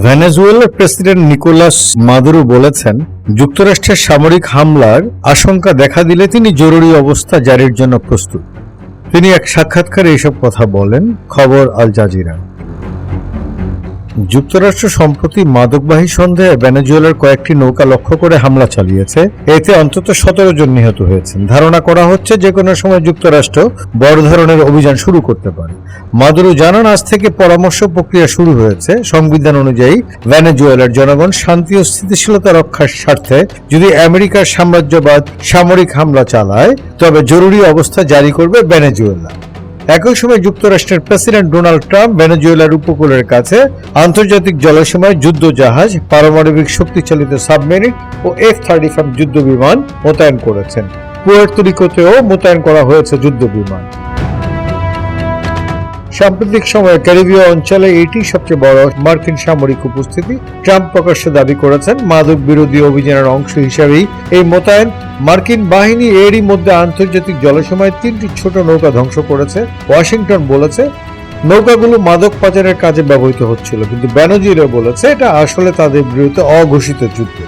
ভেনেজুয়েলার president Nicolas মাদুরু বলেছেন, যুক্তরাষ্ট্রের সামরিক হামলার আশঙ্কা দেখা দিলে তিনি জরুরি অবস্থা জারির জন্য প্রস্তুত। তিনি এক সাক্ষাৎকারে এসব কথা বলেন, খবর আল জাজিরা। যুক্তরাষ্ট্র সম্প্রতি মাদকবাহী সন্দেহে ভেনেজুয়েলার কয়েকটি নৌকা লক্ষ্য করে হামলা চালিয়েছে। এতে অন্তত সতেরো জন নিহত হয়েছেন। ধারণা করা হচ্ছে যে কোনো সময় যুক্তরাষ্ট্র বড় ধরনের অভিযান শুরু করতে পারে। মাদুরো জানান, আজ থেকে পরামর্শ প্রক্রিয়া শুরু হয়েছে। সংবিধান অনুযায়ী ভেনেজুয়েলার জনগণ শান্তি ও স্থিতিশীলতা রক্ষার স্বার্থে যদি আমেরিকার সাম্রাজ্যবাদ সামরিক হামলা চালায়, তবে জরুরি অবস্থা জারি করবে ভেনেজুয়েলা। একই সময় যুক্তরাষ্ট্রের প্রেসিডেন্ট ডোনাল্ড ট্রাম্প ভেনেজুয়েলার উপকূলের কাছে আন্তর্জাতিক জলসীমায় যুদ্ধ জাহাজ পারমাণবিক শক্তিচালিত সাবমেরিন ও এফ থার্টি ফাইভ যুদ্ধ বিমান মোতায়েন করেছেন। পুয়ের্তরিকোতেও মোতায়েন করা হয়েছে যুদ্ধ বিমান সাম্প্রতিক সময়ে ক্যারিবীয় অঞ্চলে এটি সবচেয়ে বড় মার্কিন সামরিক উপস্থিতি। ট্রাম্প প্রকাশ্যে দাবি করেছেন, মাদক বিরোধী অভিযানের অংশ হিসেবেই এই মোতায়েন। মার্কিন বাহিনী এরই মধ্যে আন্তর্জাতিক জলসীমায় তিনটি ছোট নৌকা ধ্বংস করেছে, ওয়াশিংটন বলেছে। নৌকাগুলো মাদক পাচারের কাজে ব্যবহৃত হচ্ছিল, কিন্তু ব্যানার্জিরা বলেছে, এটা আসলে তাদের বিরুদ্ধে অঘোষিত যুদ্ধ।